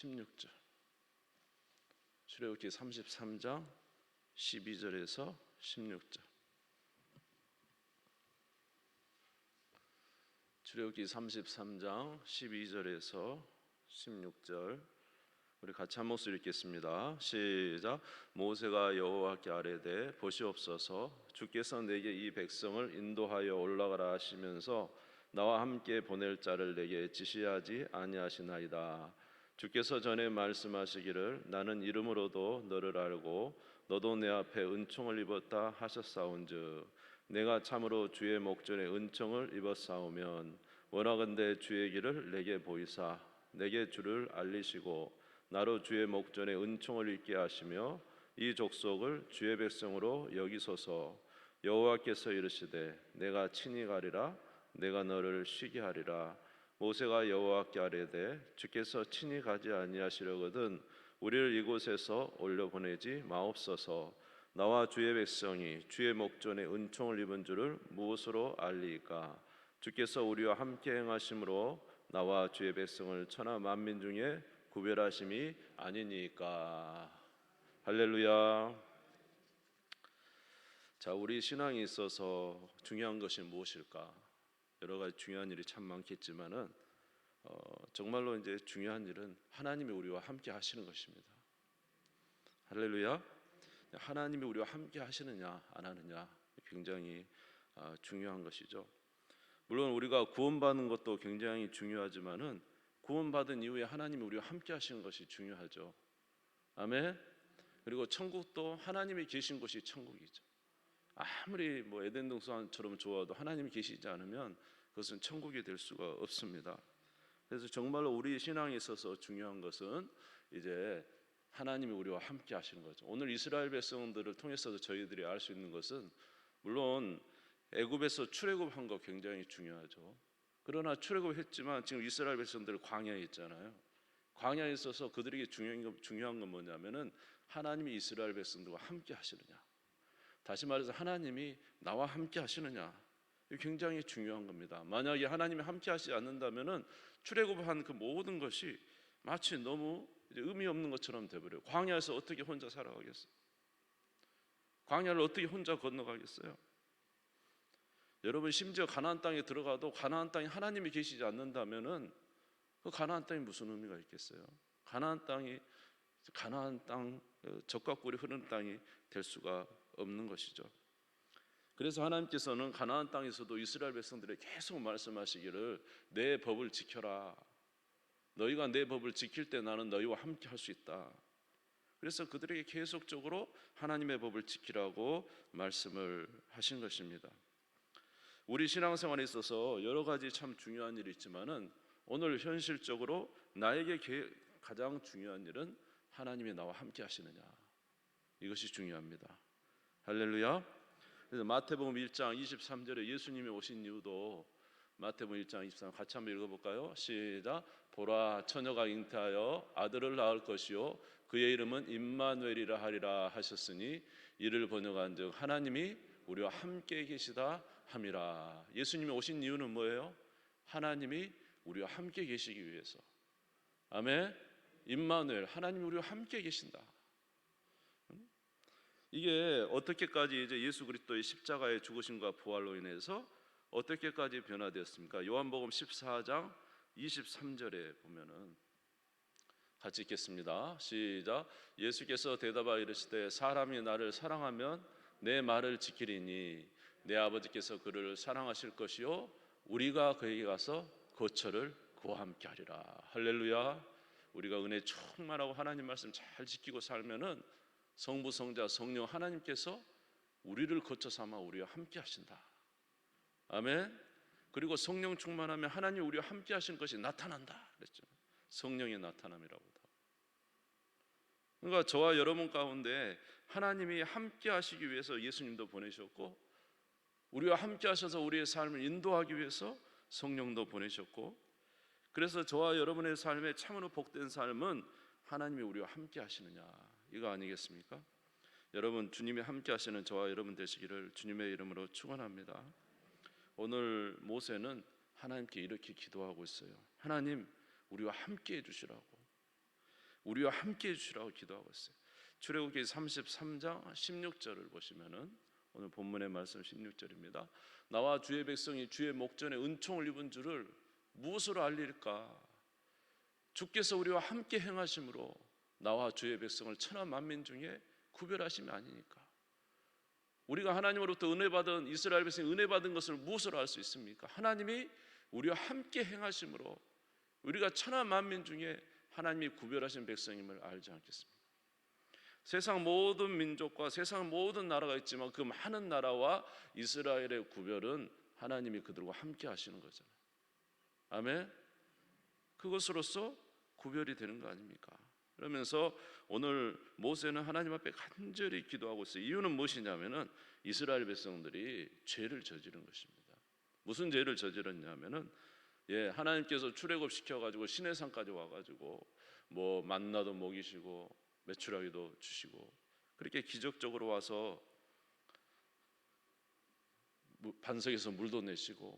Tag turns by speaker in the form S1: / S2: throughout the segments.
S1: 16절. 출애굽기 33장 12절에서 16절. 출애굽기 33장 12절에서 16절. 우리 같이 한 목소리 읽겠습니다. 시작. 모세가 여호와께 아뢰되 보시옵소서 주께서 내게 이 백성을 인도하여 올라가라 하시면서 나와 함께 보낼 자를 내게 지시하지 아니하시나이다. 주께서 전에 말씀하시기를 나는 이름으로도 너를 알고 너도 내 앞에 은총을 입었다 하셨사온즉 내가 참으로 주의 목전에 은총을 입었사오면 원하건대 주의 길을 내게 보이사 내게 주를 알리시고 나로 주의 목전에 은총을 입게 하시며 이 족속을 주의 백성으로 여기소서. 여호와께서 이르시되 내가 친히 가리라 내가 너를 쉬게 하리라 모세가 여호와께 아뢰되 주께서 친히 가지 아니하시려거든 우리를 이곳에서 올려 보내지 마옵소서. 나와 주의 백성이 주의 목전에 은총을 입은 줄을 무엇으로 알리까? 주께서 우리와 함께 행하심으로 나와 주의 백성을 천하 만민 중에 구별하심이 아니니까. 할렐루야. 자 우리 신앙에 있어서 중요한 것이 무엇일까 여러 가지 중요한 일이 참 많겠지만은 어, 정말로 이제 중요한 일은 하나님이 우리와 함께 하시는 것입니다. 할렐루야. 하나님이 우리와 함께 하시느냐 안 하느냐 굉장히 아, 중요한 것이죠. 물론 우리가 구원받는 것도 굉장히 중요하지만은 구원받은 이후에 하나님이 우리와 함께 하시는 것이 중요하죠. 아멘. 그리고 천국도 하나님이 계신 곳이 천국이죠. 아무리 뭐 에덴 동산처럼 좋아도 하나님이 계시지 않으면 그것은 천국이 될 수가 없습니다. 그래서 정말로 우리 신앙에 있어서 중요한 것은 이제 하나님이 우리와 함께 하시는 거죠. 오늘 이스라엘 백성들을 통해서도 저희들이 알 수 있는 것은 물론 애굽에서 출애굽한 거 굉장히 중요하죠. 그러나 출애굽했지만 지금 이스라엘 백성들 광야에 있잖아요. 광야에 있어서 그들에게 중요한 건, 뭐냐면은 하나님이 이스라엘 백성들과 함께 하시느냐. 다시 말해서 하나님이 나와 함께 하시느냐. 굉장히 중요한 겁니다. 만약에 하나님이 함께 하시지 않는다면은 출애굽한 그 모든 것이 마치 너무 의미 없는 것처럼 돼버려요. 광야에서 어떻게 혼자 살아가겠어요? 광야를 어떻게 혼자 건너가겠어요? 여러분 심지어 가나안 땅에 들어가도 가나안 땅에 하나님이 계시지 않는다면은 그 가나안 땅이 무슨 의미가 있겠어요? 가나안 땅이 가나안 땅 적과 꿀이 흐르는 땅이 될 수가 없는 것이죠. 그래서 하나님께서는 가나안 땅에서도 이스라엘 백성들에게 계속 말씀하시기를 내 법을 지켜라. 너희가 내 법을 지킬 때 나는 너희와 함께 할 수 있다. 그래서 그들에게 계속적으로 하나님의 법을 지키라고 말씀을 하신 것입니다. 우리 신앙생활에 있어서 여러 가지 참 중요한 일이 있지만은 오늘 현실적으로 나에게 가장 중요한 일은 하나님이 나와 함께 하시느냐. 이것이 중요합니다. 할렐루야. 그래서 마태복음 1장 23절에 예수님이 오신 이유도 마태복음 1장 23절 같이 한번 읽어볼까요? 시작. 보라 처녀가 잉태하여 아들을 낳을 것이요 그의 이름은 임마누엘이라 하리라 하셨으니 이를 번역한즉 하나님이 우리와 함께 계시다 함이라. 예수님이 오신 이유는 뭐예요? 하나님이 우리와 함께 계시기 위해서. 아멘. 임마누엘 하나님이 우리와 함께 계신다. 이게 어떻게까지 이제 예수 그리스도의 십자가의 죽으심과 부활로 인해서 어떻게까지 변화되었습니까? 요한복음 14장 23절에 보면은 같이 읽겠습니다. 시작. 예수께서 대답하여 이르시되 사람이 나를 사랑하면 내 말을 지키리니 내 아버지께서 그를 사랑하실 것이요 우리가 그에게 가서 거처를 그와 함께 하리라. 할렐루야. 우리가 은혜 충만하고 하나님 말씀 잘 지키고 살면은 성부 성자 성령 하나님께서 우리를 거쳐 삼아 우리와 함께 하신다. 아멘. 그리고 성령 충만하면 하나님 우리와 함께 하신 것이 나타난다. 그랬죠. 성령의 나타남이라고다. 그러니까 저와 여러분 가운데 하나님이 함께 하시기 위해서 예수님도 보내셨고 우리와 함께 하셔서 우리의 삶을 인도하기 위해서 성령도 보내셨고 그래서 저와 여러분의 삶에 참으로 복된 삶은 하나님이 우리와 함께 하시느냐 이거 아니겠습니까? 여러분 주님이 함께 하시는 저와 여러분 되시기를 주님의 이름으로 축원합니다. 오늘 모세는 하나님께 이렇게 기도하고 있어요. 하나님 우리와 함께 해 주시라고. 우리와 함께 해 주시라고 기도하고 있어요. 출애굽기 33장 16절을 보시면은 오늘 본문의 말씀 16절입니다. 나와 주의 백성이 주의 목전에 은총을 입은 줄을 무엇으로 알릴까? 주께서 우리와 함께 행하심으로 나와 주의 백성을 천하 만민 중에 구별하심이 아니니까. 우리가 하나님으로부터 은혜 받은 이스라엘 백성이 은혜 받은 것을 무엇으로 알 수 있습니까? 하나님이 우리와 함께 행하심으로 우리가 천하 만민 중에 하나님이 구별하신 백성임을 알지 않겠습니까? 세상 모든 민족과 세상 모든 나라가 있지만 그 많은 나라와 이스라엘의 구별은 하나님이 그들과 함께 하시는 거잖아요. 아멘. 그것으로서 구별이 되는 거 아닙니까? 그러면서 오늘 모세는 하나님 앞에 간절히 기도하고 있어요. 이유는 무엇이냐면은 이스라엘 백성들이 죄를 저지른 것입니다. 무슨 죄를 저질렀냐면은 예, 하나님께서 출애굽 시켜 가지고 시내산까지 와 가지고 뭐 만나도 먹이시고 매출하기도 주시고 그렇게 기적적으로 와서 무- 반석에서 물도 내시고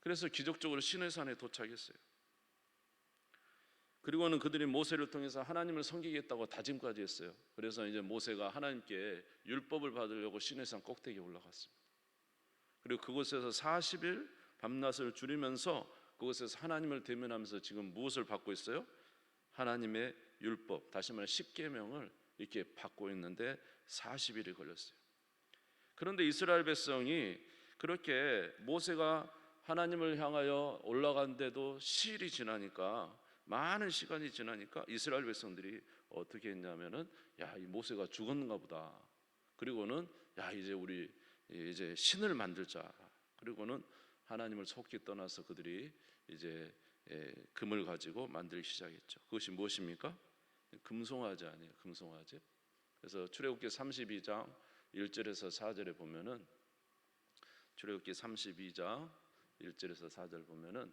S1: 그래서 기적적으로 시내산에 도착했어요. 그리고는 그들이 모세를 통해서 하나님을 섬기겠다고 다짐까지 했어요. 그래서 이제 모세가 하나님께 율법을 받으려고 시내산 꼭대기에 올라갔습니다. 그리고 그곳에서 40일 밤낮을 줄이면서 그곳에서 하나님을 대면하면서 지금 무엇을 받고 있어요? 하나님의 율법, 다시 말해 십계명을 이렇게 받고 있는데 40일이 걸렸어요. 그런데 이스라엘 백성이 그렇게 모세가 하나님을 향하여 올라간데도 시일이 지나니까 많은 시간이 지나니까 이스라엘 백성들이 어떻게 했냐면은 야, 이 모세가 죽었는가 보다. 그리고는 야, 이제 우리 이제 신을 만들자. 그리고는 하나님을 속기 떠나서 그들이 이제 예, 금을 가지고 만들기 시작했죠. 그것이 무엇입니까? 금송아지 아니에요. 금송아지. 그래서 출애굽기 32장 1절에서 4절에 보면은 출애굽기 32장 1절에서 4절 보면은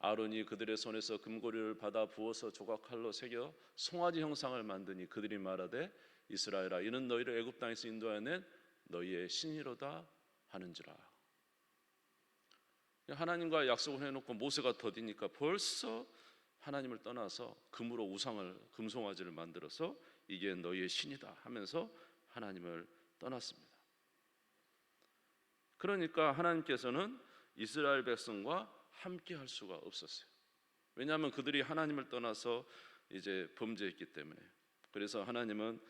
S1: 아론이 그들의 손에서 금고리를 받아 부어서 조각칼로 새겨 송아지 형상을 만드니 그들이 말하되 이스라엘아 이는 너희를 애굽 땅에서 인도하여 낸 너희의 신이로다 하는지라 하나님과 약속을 해놓고 모세가 더디니까 벌써 하나님을 떠나서 금으로 우상을 금송아지를 만들어서 이게 너희의 신이다 하면서 하나님을 떠났습니다. 그러니까 하나님께서는 이스라엘 백성과 함께 할 수가 없었어요. 왜냐하면 그들이 하나님을 떠나서 이제 범죄했기 때문에. 그래서 하나님은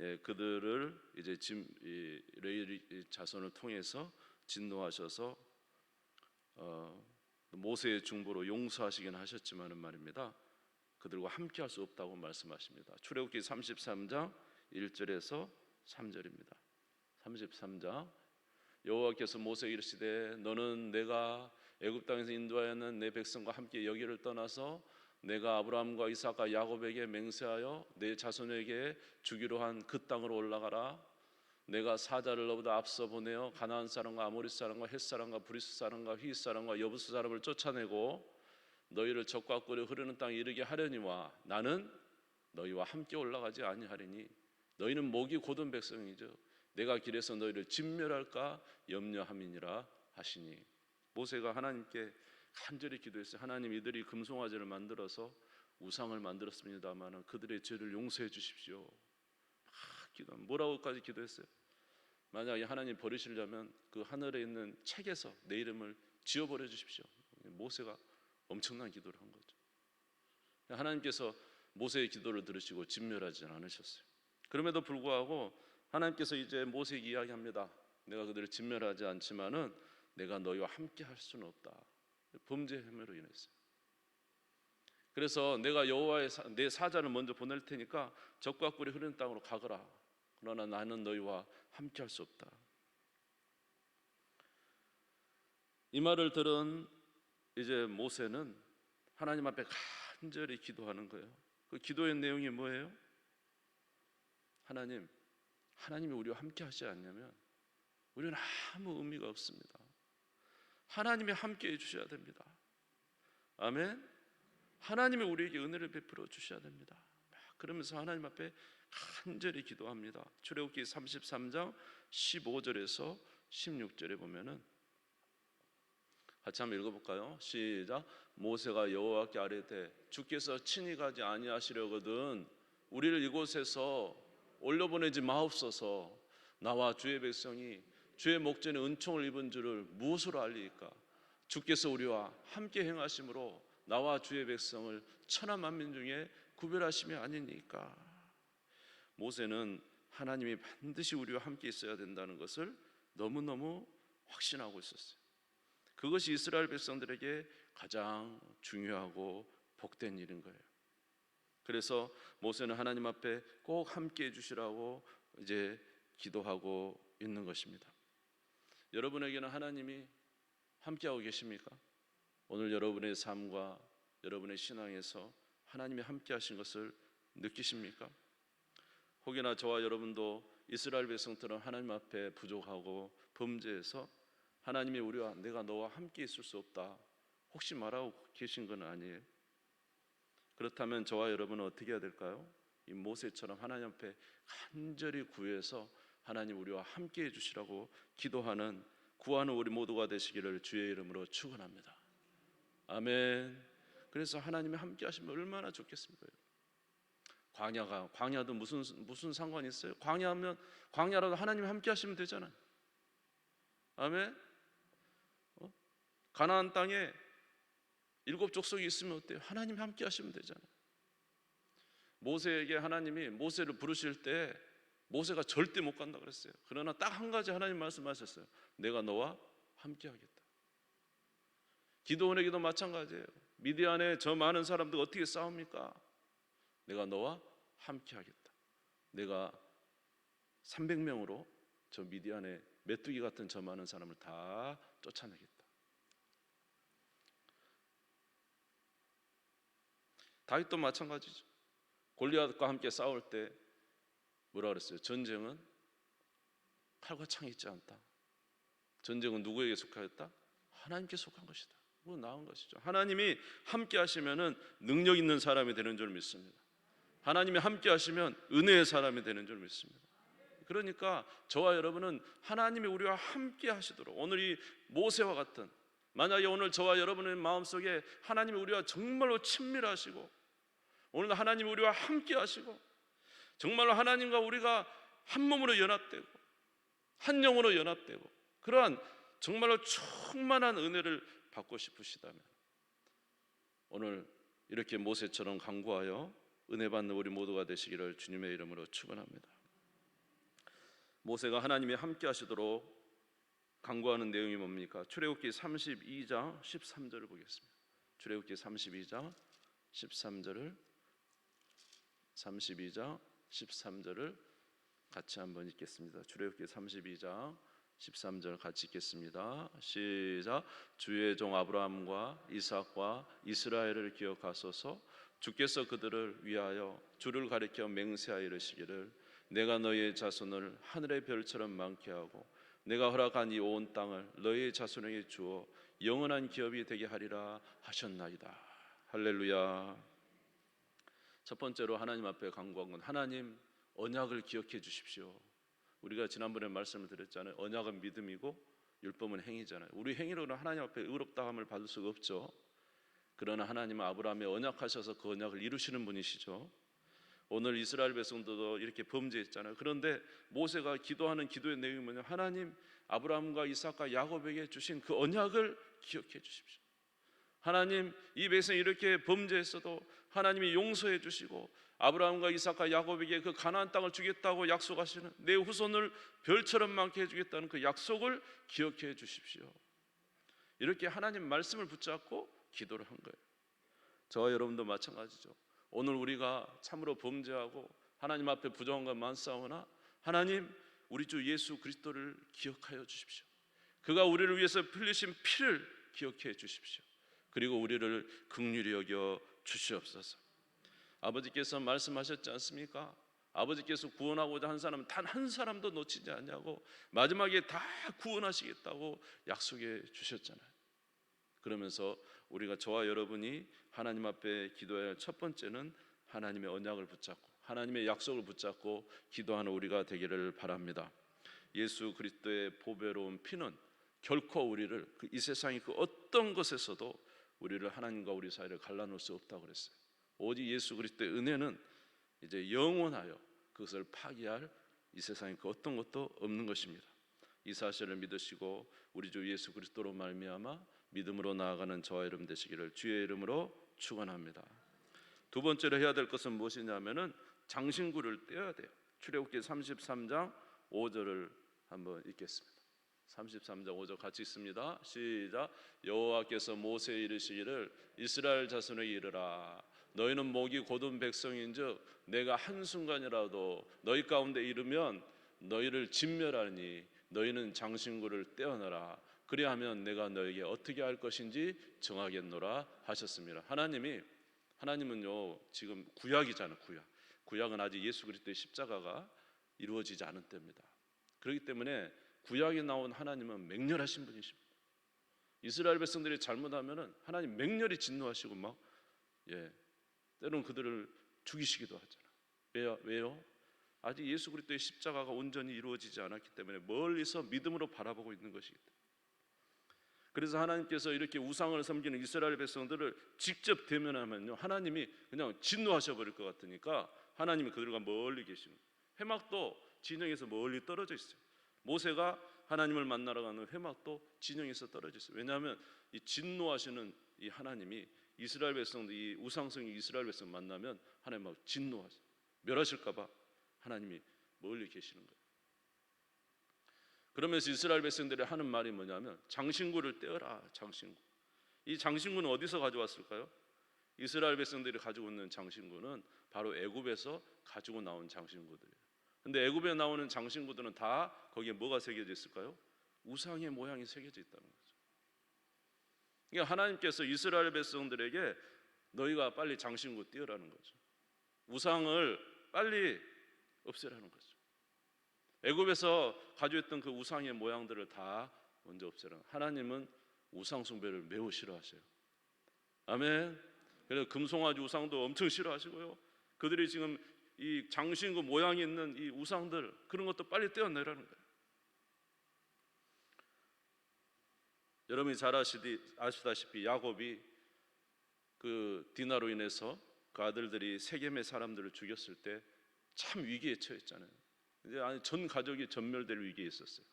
S1: 예, 그들을 이제 짐, 이, 레이 자손을 통해서 진노하셔서 어, 모세의 중보로 용서하시긴 하셨지만은 말입니다. 그들과 함께 할 수 없다고 말씀하십니다. 출애굽기 33장 1절에서 3절입니다. 33장 여호와께서 모세에게 이르시되 너는 내가 애굽 땅에서 인도하였는 내 백성과 함께 여기를 떠나서 내가 아브라함과 이삭과 야곱에게 맹세하여 내 자손에게 주기로 한 그 땅으로 올라가라. 내가 사자를 너보다 앞서 보내어 가나안 사람과 아모리 사람과 헷 사람과 브리스 사람과 휘 사람과 여부스 사람을 쫓아내고 너희를 적과 꿀이 흐르는 땅에 이르게 하려니와 나는 너희와 함께 올라가지 아니하리니 너희는 목이 곧은 백성이죠. 내가 길에서 너희를 진멸할까 염려함이니라 하시니 모세가 하나님께 간절히 기도했어요. 하나님 이들이 금송아지를 만들어서 우상을 만들었습니다마는 그들의 죄를 용서해 주십시오. 막 기도 뭐라고까지 기도했어요? 만약에 하나님 버리시려면 그 하늘에 있는 책에서 내 이름을 지워버려 주십시오. 모세가 엄청난 기도를 한 거죠. 하나님께서 모세의 기도를 들으시고 진멸하지 않으셨어요. 그럼에도 불구하고 하나님께서 이제 모세에게 이야기합니다. 내가 그들을 진멸하지 않지만은 내가 너희와 함께 할 수는 없다. 범죄 혐의로 인해서. 그래서 내가 여호와의 사, 내 사자를 먼저 보낼 테니까 적과 꿀이 흐르는 땅으로 가거라. 그러나 나는 너희와 함께 할 수 없다. 이 말을 들은 이제 모세는 하나님 앞에 간절히 기도하는 거예요. 그 기도의 내용이 뭐예요? 하나님 하나님이 우리와 함께 하지 않냐면 우리는 아무 의미가 없습니다. 하나님이 함께 해 주셔야 됩니다. 아멘. 하나님이 우리에게 은혜를 베풀어 주셔야 됩니다. 그러면서 하나님 앞에 간절히 기도합니다. 출애굽기 33장 15절에서 16절에 보면은 같이 한번 읽어볼까요? 시작. 모세가 여호와께 아뢰되 주께서 친히 가지 아니하시려거든 우리를 이곳에서 올려보내지 마옵소서. 나와 주의 백성이 주의 목전에 은총을 입은 줄을 무엇으로 알리까? 주께서 우리와 함께 행하심으로 나와 주의 백성을 천하 만민 중에 구별하심이 아니니까. 모세는 하나님이 반드시 우리와 함께 있어야 된다는 것을 너무너무 확신하고 있었어요. 그것이 이스라엘 백성들에게 가장 중요하고 복된 일인 거예요. 그래서 모세는 하나님 앞에 꼭 함께 해 주시라고 이제 기도하고 있는 것입니다. 여러분에게는 하나님이 함께하고 계십니까? 오늘 여러분의 삶과 여러분의 신앙에서 하나님이 함께하신 것을 느끼십니까? 혹여나 저와 여러분도 이스라엘 백성들은 하나님 앞에 부족하고 범죄해서 하나님이 우리와 내가 너와 함께 있을 수 없다. 혹시 말하고 계신 건 아니에요. 그렇다면 저와 여러분은 어떻게 해야 될까요? 이 모세처럼 하나님 앞에 간절히 구해서 하나님 우리와 함께 해 주시라고 기도하는 구하는 우리 모두가 되시기를 주의 이름으로 축원합니다. 아멘. 그래서 하나님이 함께 하시면 얼마나 좋겠습니까? 광야가 광야도 무슨 무슨 상관이 있어요? 광야하면 광야라도 하나님이 함께 하시면 되잖아요. 아멘. 어? 가나안 땅에 일곱 족속이 있으면 어때요? 하나님 함께 하시면 되잖아요. 모세에게 하나님이 모세를 부르실 때 모세가 절대 못 간다 그랬어요. 그러나 딱 한 가지 하나님 말씀하셨어요. 내가 너와 함께 하겠다. 기도원에게도 마찬가지예요. 미디안에 저 많은 사람들 어떻게 싸웁니까? 내가 너와 함께 하겠다. 내가 300명으로 저 미디안에 메뚜기 같은 저 많은 사람을 다 쫓아내겠다. 다윗도 마찬가지죠. 골리앗과 함께 싸울 때 뭐라 그랬어요? 전쟁은 칼과 창이 있지 않다. 전쟁은 누구에게 속하였다? 하나님께 속한 것이다. 뭐 나은 것이죠. 하나님이 함께 하시면은 능력 있는 사람이 되는 줄 믿습니다. 하나님이 함께 하시면 은혜의 사람이 되는 줄 믿습니다. 그러니까 저와 여러분은 하나님이 우리와 함께 하시도록 오늘 이 모세와 같은 만약에 오늘 저와 여러분의 마음속에 하나님이 우리와 정말로 친밀하시고 오늘 하나님이 우리와 함께 하시고 정말로 하나님과 우리가 한 몸으로 연합되고 한 영으로 연합되고 그러한 정말로 충만한 은혜를 받고 싶으시다면 오늘 이렇게 모세처럼 강구하여 은혜 받는 우리 모두가 되시기를 주님의 이름으로 축원합니다. 모세가 하나님이 함께 하시도록 강구하는 내용이 뭡니까? 출애굽기 32장 13절을 보겠습니다. 출애굽기 32장 13절을 32장 13절을 같이 한번 읽겠습니다. 출애굽기 32장 13절 같이 읽겠습니다. 시작. 주의 종 아브라함과 이삭과 이스라엘을 기억하소서. 주께서 그들을 위하여 주를 가리켜 맹세하여 이르시기를 내가 너희의 자손을 하늘의 별처럼 많게 하고 내가 허락한 이 온 땅을 너희의 자손에게 주어 영원한 기업이 되게 하리라 하셨나이다. 할렐루야. 첫 번째로 하나님 앞에 간구한 건 하나님 언약을 기억해 주십시오. 우리가 지난번에 말씀을 드렸잖아요. 언약은 믿음이고 율법은 행위잖아요. 우리 행위로는 하나님 앞에 의롭다함을 받을 수가 없죠. 그러나 하나님은 아브라함의 언약하셔서 그 언약을 이루시는 분이시죠. 오늘 이스라엘 백성들도 이렇게 범죄했잖아요. 그런데 모세가 기도하는 기도의 내용이 뭐냐? 하나님 아브라함과 이삭과 야곱에게 주신 그 언약을 기억해 주십시오. 하나님 이 백성이 이렇게 범죄했어도 하나님이 용서해 주시고 아브라함과 이삭과 야곱에게 그 가나안 땅을 주겠다고 약속하시는 내 후손을 별처럼 많게 해 주겠다는 그 약속을 기억해 주십시오. 이렇게 하나님 말씀을 붙잡고 기도를 한 거예요. 저와 여러분도 마찬가지죠. 오늘 우리가 참으로 범죄하고 하나님 앞에 부정한 것 많사오나 하나님 우리 주 예수 그리스도를 기억하여 주십시오. 그가 우리를 위해서 흘리신 피를 기억해 주십시오. 그리고 우리를 극률히 여겨 주시옵소서. 아버지께서 말씀하셨지 않습니까? 아버지께서 구원하고자 한 사람은 단 한 사람도 놓치지 않냐고 마지막에 다 구원하시겠다고 약속해 주셨잖아요. 그러면서 우리가 저와 여러분이 하나님 앞에 기도해야 할 첫 번째는 하나님의 언약을 붙잡고 하나님의 약속을 붙잡고 기도하는 우리가 되기를 바랍니다. 예수 그리스도의 보배로운 피는 결코 우리를 그이 세상의 그 어떤 것에서도 우리를 하나님과 우리 사이를 갈라놓을 수 없다고 그랬어요. 오직 예수 그리스도의 은혜는 이제 영원하여 그것을 파기할 이 세상에 그 어떤 것도 없는 것입니다. 이 사실을 믿으시고 우리 주 예수 그리스도로 말미암아 믿음으로 나아가는 저와 여러분 되시기를 주의 이름으로 축원합니다. 두 번째로 해야 될 것은 무엇이냐면은 장신구를 떼어야 돼요. 출애굽기 33장 5절을 한번 읽겠습니다. 33장 5절 같이 읽습니다. 시작. 여호와께서 모세에 이르시기를 이스라엘 자손에게 이르라 너희는 목이 곧은 백성인즉 내가 한 순간이라도 너희 가운데 이르면 너희를 진멸하니 너희는 장신구를 떼어내라 그리하면 내가 너에게 어떻게 할 것인지 정하겠노라 하셨습니다. 하나님이 하나님은요 지금 구약이잖아요 구약 구약은 아직 예수 그리스도의 십자가가 이루어지지 않은 때입니다. 그렇기 때문에 구약에 나온 하나님은 맹렬하신 분이십니다. 이스라엘 백성들이 잘못하면은 하나님 맹렬히 진노하시고 막 예, 때로는 그들을 죽이시기도 하잖아요. 왜요? 왜요? 아직 예수 그리스도의 십자가가 온전히 이루어지지 않았기 때문에 멀리서 믿음으로 바라보고 있는 것이기 때문에. 그래서 하나님께서 이렇게 우상을 섬기는 이스라엘 백성들을 직접 대면하면요 하나님이 그냥 진노하셔 버릴 것 같으니까 하나님이 그들과 멀리 계시는. 회막도 진영에서 멀리 떨어져 있어요. 모세가 하나님을 만나러 가는 회막도 진영에서 떨어져 있어요. 왜냐하면 이 진노하시는 이 하나님이 이스라엘 백성들 이 우상성이 이스라엘 백성 만나면 하나님 막 진노하세요. 멸하실까봐 하나님이 멀리 계시는 거예요. 그러면서 이스라엘 백성들이 하는 말이 뭐냐면 장신구를 떼어라 장신구. 이 장신구는 어디서 가져왔을까요? 이스라엘 백성들이 가지고 있는 장신구는 바로 애굽에서 가지고 나온 장신구들이에요. 근데 애굽에 나오는 장신구들은 다 거기에 뭐가 새겨져 있을까요? 우상의 모양이 새겨져 있다는 거죠. 그러니까 하나님께서 이스라엘 백성들에게 너희가 빨리 장신구 띄우라는 거죠. 우상을 빨리 없애라는 거죠. 애굽에서 있던 그 우상의 모양들을 다 먼저 없애라. 하나님은 우상 숭배를 매우 싫어하셔요. 아멘. 그래서 금송아지 우상도 엄청 싫어하시고요. 그들이 지금 이 장신구 모양이 있는 이 우상들 그런 것도 빨리 떼어내라는 거예요. 여러분이 잘 아시디, 아시다시피 야곱이 그 디나로 인해서 그 아들들이 세겜의 사람들을 죽였을 때 참 위기에 처했잖아요. 이제 전 가족이 전멸될 위기에 있었어요.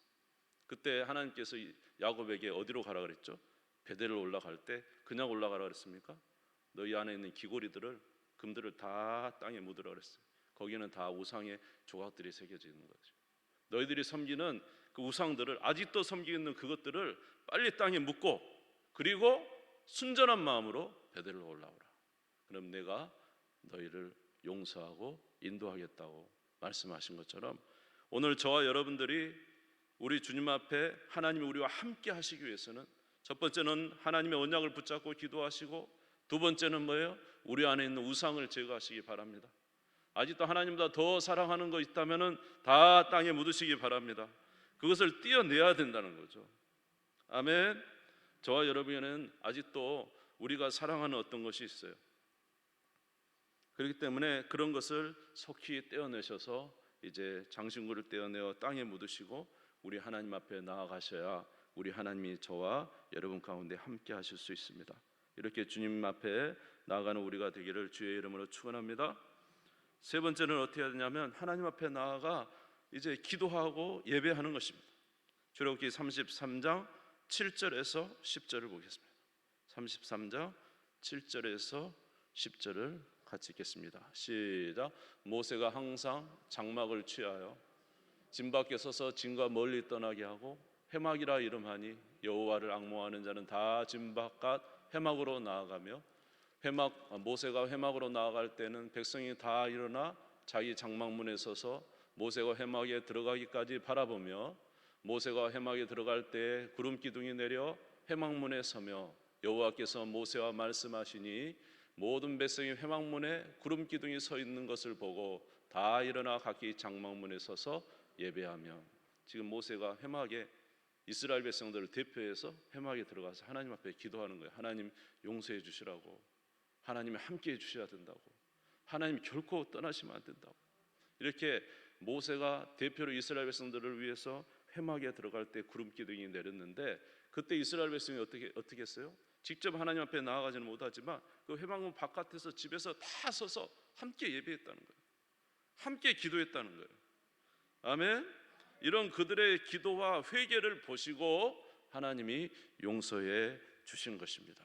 S1: 그때 하나님께서 이 야곱에게 어디로 가라 그랬죠? 베델을 올라갈 때 그냥 올라가라 그랬습니까? 너희 안에 있는 귀고리들을 금들을 다 땅에 묻으라 그랬어요. 거기는 다 우상의 조각들이 새겨져 있는 거죠. 너희들이 섬기는 그 우상들을 아직도 섬기고 있는 그것들을 빨리 땅에 묻고 그리고 순전한 마음으로 베델을 올라오라. 그럼 내가 너희를 용서하고 인도하겠다고 말씀하신 것처럼 오늘 저와 여러분들이 우리 주님 앞에 하나님이 우리와 함께 하시기 위해서는 첫 번째는 하나님의 언약을 붙잡고 기도하시고 두 번째는 뭐예요? 우리 안에 있는 우상을 제거하시기 바랍니다. 아직도 하나님보다 더 사랑하는 거 있다면은 다 땅에 묻으시기 바랍니다. 그것을 띄어내야 된다는 거죠. 아멘. 저와 여러분에는 아직도 우리가 사랑하는 어떤 것이 있어요. 그렇기 때문에 그런 것을 속히 떼어내셔서 이제 장신구를 떼어내어 땅에 묻으시고 우리 하나님 앞에 나아가셔야 우리 하나님이 저와 여러분 가운데 함께 하실 수 있습니다. 이렇게 주님 앞에 나아가는 우리가 되기를 주의 이름으로 축원합니다. 세 번째는 어떻게 해야 되냐면 하나님 앞에 나아가 이제 기도하고 예배하는 것입니다. 출애굽기 33장 7절에서 10절을 보겠습니다. 33장 7절에서 10절을 같이 읽겠습니다. 시작. 모세가 항상 장막을 취하여 진 밖에 서서 진과 멀리 떠나게 하고 해막이라 이름하니 여호와를 악모하는 자는 다 진 바깥 해막으로 나아가며 해막 모세가 해막으로 나아갈 때는 백성이 다 일어나 자기 장막문에 서서 모세가 해막에 들어가기까지 바라보며 모세가 해막에 들어갈 때 구름 기둥이 내려 해막문에 서며 여호와께서 모세와 말씀하시니 모든 백성이 회막문에 구름 기둥이 서 있는 것을 보고 다 일어나 각기 장막문에 서서 예배하며 지금 모세가 회막에 이스라엘 백성들을 대표해서 회막에 들어가서 하나님 앞에 기도하는 거예요. 하나님 용서해 주시라고. 하나님이 함께 해 주셔야 된다고. 하나님 결코 떠나시면 안 된다고. 이렇게 모세가 대표로 이스라엘 백성들을 위해서 회막에 들어갈 때 구름 기둥이 내렸는데 그때 이스라엘 백성이 어떻게 어떻게 했어요? 직접 하나님 앞에 나아가지는 못하지만 그 회막문 바깥에서 집에서 다 서서 함께 예배했다는 거예요. 함께 기도했다는 거예요. 아멘. 이런 그들의 기도와 회개를 보시고 하나님이 용서해 주신 것입니다.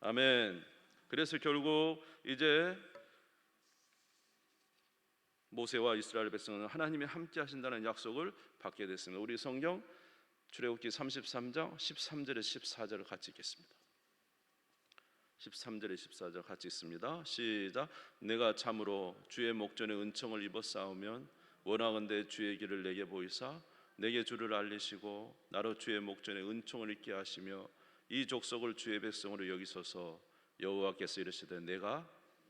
S1: 아멘. 그래서 결국 이제 모세와 이스라엘 백성은 하나님이 함께 하신다는 약속을 받게 됐습니다. 우리 성경 출애굽기 33장 13절에 14절을 같이 읽겠습니다. 13절에 14절 같이 읽습니다. 시작. 내가 참으로 주의 목전에 은총을 입어 싸우면 원하건대 주의 길을 내게 보이사 내게 주를 알리시고 나로 주의 목전에 은총을 입게 하시며 이 족속을 주의 백성으로 여기소서 여호와께서 이르시되 내가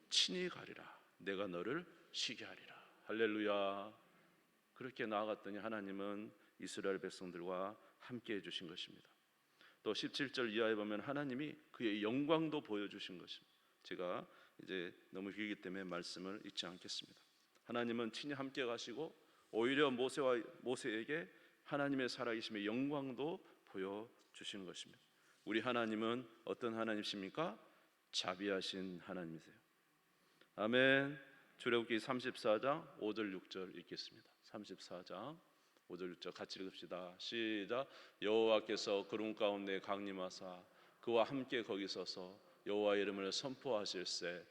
S1: 친히 가리라 내가 너를 쉬게 하리라 할렐루야 그렇게 나아갔더니 하나님은 이스라엘 백성들과 함께 해 주신 것입니다. 또 17절 이하에 보면 하나님이 그의 영광도 보여 주신 것입니다. 제가 이제 너무 길기 때문에 말씀을 잊지 않겠습니다. 하나님은 친히 함께 가시고 오히려 모세와 모세에게 하나님의 살아계심의 영광도 보여 주신 것입니다. 우리 하나님은 어떤 하나님이십니까? 자비하신 하나님이세요. 아멘. 출애굽기 34장 5절 6절 읽겠습니다. 34장 5절 6절 같이 읽읍시다. 시작. 여호와께서 구름 가운데 강림하사 그와 함께 거기 서서 여호와 이름을 선포하실세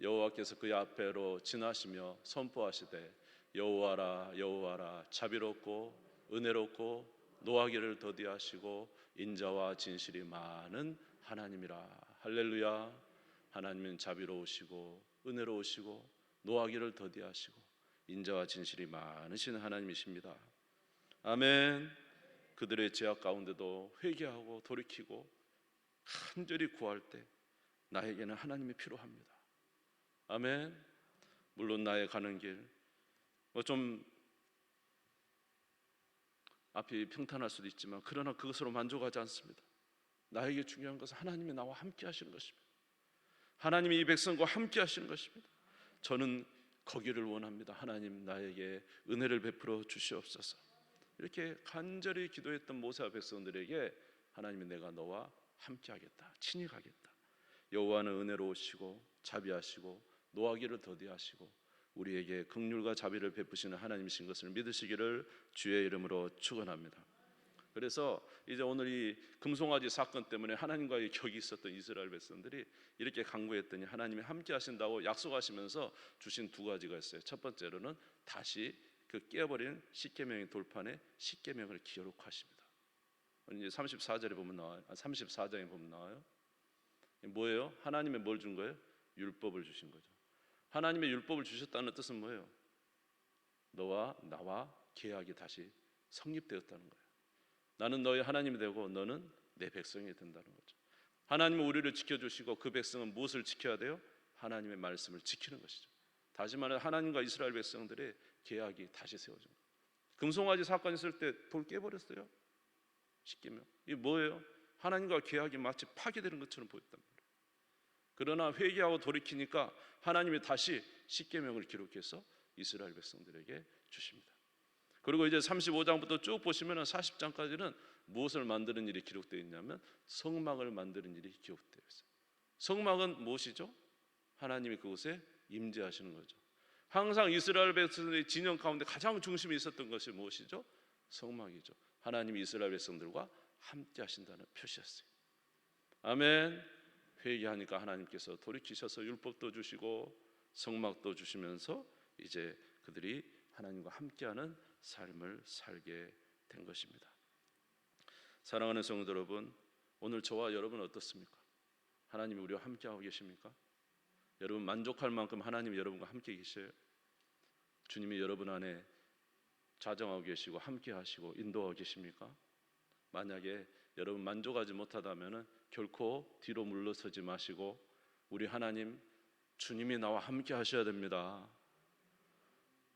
S1: 여호와께서 그 앞에로 지나시며 선포하시되 여호와라 여호와라 자비롭고 은혜롭고 노하기를 더디하시고 인자와 진실이 많은 하나님이라 할렐루야 하나님은 자비로우시고 은혜로우시고 노하기를 더디하시고 인자와 진실이 많으신 하나님이십니다. 아멘. 그들의 죄악 가운데도 회개하고 돌이키고 간절히 구할 때 나에게는 하나님이 필요합니다. 아멘. 물론 나의 가는 길 뭐 좀 앞이 평탄할 수도 있지만 그러나 그것으로 만족하지 않습니다. 나에게 중요한 것은 하나님이 나와 함께 하시는 것입니다. 하나님이 이 백성과 함께 하시는 것입니다. 저는 거기를 원합니다. 하나님 나에게 은혜를 베풀어 주시옵소서. 이렇게 간절히 기도했던 모세와 백성들에게 하나님이 내가 너와 함께 하겠다. 친히 가겠다. 여호와는 은혜로우시고 자비하시고 노하기를 더디하시고 우리에게 긍휼과 자비를 베푸시는 하나님이신 것을 믿으시기를 주의 이름으로 축원합니다. 그래서 이제 오늘 이 금송아지 사건 때문에 하나님과의 격이 있었던 이스라엘 백성들이 이렇게 강구했더니 하나님이 함께 하신다고 약속하시면서 주신 두 가지가 있어요. 첫 번째로는 다시 그 깨어버린 십계명의 돌판에 십계명을 기록하십니다. 이제 34절에 보면 나와요. 아, 34장에 보면 나와요. 뭐예요? 하나님의 뭘 준 거예요? 율법을 주신 거죠. 하나님의 율법을 주셨다는 뜻은 뭐예요? 너와 나와 계약이 다시 성립되었다는 거예요. 나는 너의 하나님이 되고 너는 내 백성이 된다는 거죠. 하나님은 우리를 지켜주시고 그 백성은 무엇을 지켜야 돼요? 하나님의 말씀을 지키는 것이죠. 다시 말해 하나님과 이스라엘 백성들의 계약이 다시 세워진 거예요. 금송아지 사건 있을 때 돌 깨버렸어요. 십계명. 이게 뭐예요? 하나님과 계약이 마치 파괴되는 것처럼 보였단 말이에요. 그러나 회개하고 돌이키니까 하나님이 다시 십계명을 기록해서 이스라엘 백성들에게 주십니다. 그리고 이제 35장부터 쭉 보시면은 40장까지는 무엇을 만드는 일이 기록되어 있냐면 성막을 만드는 일이 기록되어 있어요. 성막은 무엇이죠? 하나님이 그곳에 임재하시는 거죠. 항상 이스라엘 백성들의 진영 가운데 가장 중심에 있었던 것이 무엇이죠? 성막이죠. 하나님이 이스라엘 백성들과 함께 하신다는 표시였어요. 아멘. 회개하니까 하나님께서 돌이키셔서 율법도 주시고 성막도 주시면서 이제 그들이 하나님과 함께하는 삶을 살게 된 것입니다. 사랑하는 성도 여러분, 오늘 저와 여러분 어떻습니까? 하나님이 우리와 함께하고 계십니까? 여러분 만족할 만큼 하나님이 여러분과 함께 계셔요. 주님이 여러분 안에 자정하고 계시고 함께 하시고 인도하고 계십니까? 만약에 여러분 만족하지 못하다면은 결코 뒤로 물러서지 마시고 우리 하나님 주님이 나와 함께 하셔야 됩니다.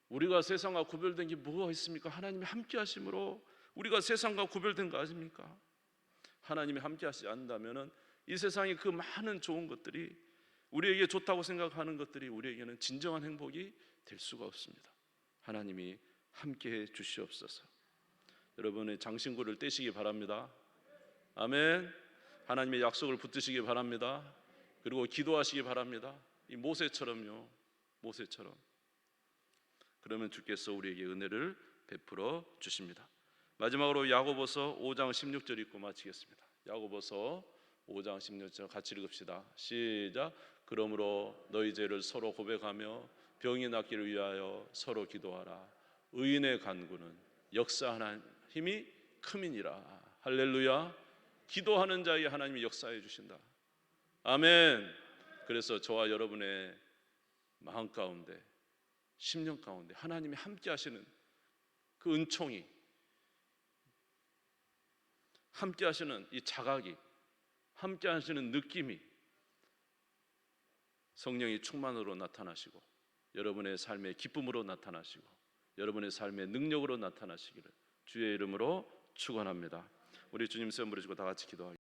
S1: 우리가 세상과 구별된 게 뭐가 있습니까? 하나님이 함께 하심으로 우리가 세상과 구별된 거 아닙니까? 하나님이 함께 하시지 않는다면은 이 세상의 그 많은 좋은 것들이 우리에게 좋다고 생각하는 것들이 우리에게는 진정한 행복이 될 수가 없습니다. 하나님이 함께 해 주시옵소서. 여러분의 장신구를 떼시기 바랍니다. 아멘. 하나님의 약속을 붙드시기 바랍니다. 그리고 기도하시기 바랍니다. 이 모세처럼요. 모세처럼. 그러면 주께서 우리에게 은혜를 베풀어 주십니다. 마지막으로 야고보서 5장 16절 읽고 마치겠습니다. 야고보서 5장 16절 같이 읽읍시다. 시작. 그러므로 너희 죄를 서로 고백하며 병이 낫기를 위하여 서로 기도하라. 의인의 간구는 역사하는 힘이 크민이라. 할렐루야. 기도하는 자에게 하나님이 역사해 주신다. 아멘. 그래서 저와 여러분의 마음 가운데 10년 가운데 하나님이 함께 하시는 그 은총이 함께 하시는 이 자각이 함께 하시는 느낌이 성령이 충만으로 나타나시고 여러분의 삶의 기쁨으로 나타나시고 여러분의 삶의 능력으로 나타나시기를 주의 이름으로 축원합니다. 우리 주님 세움 부르시고 다 같이 기도하겠습니다.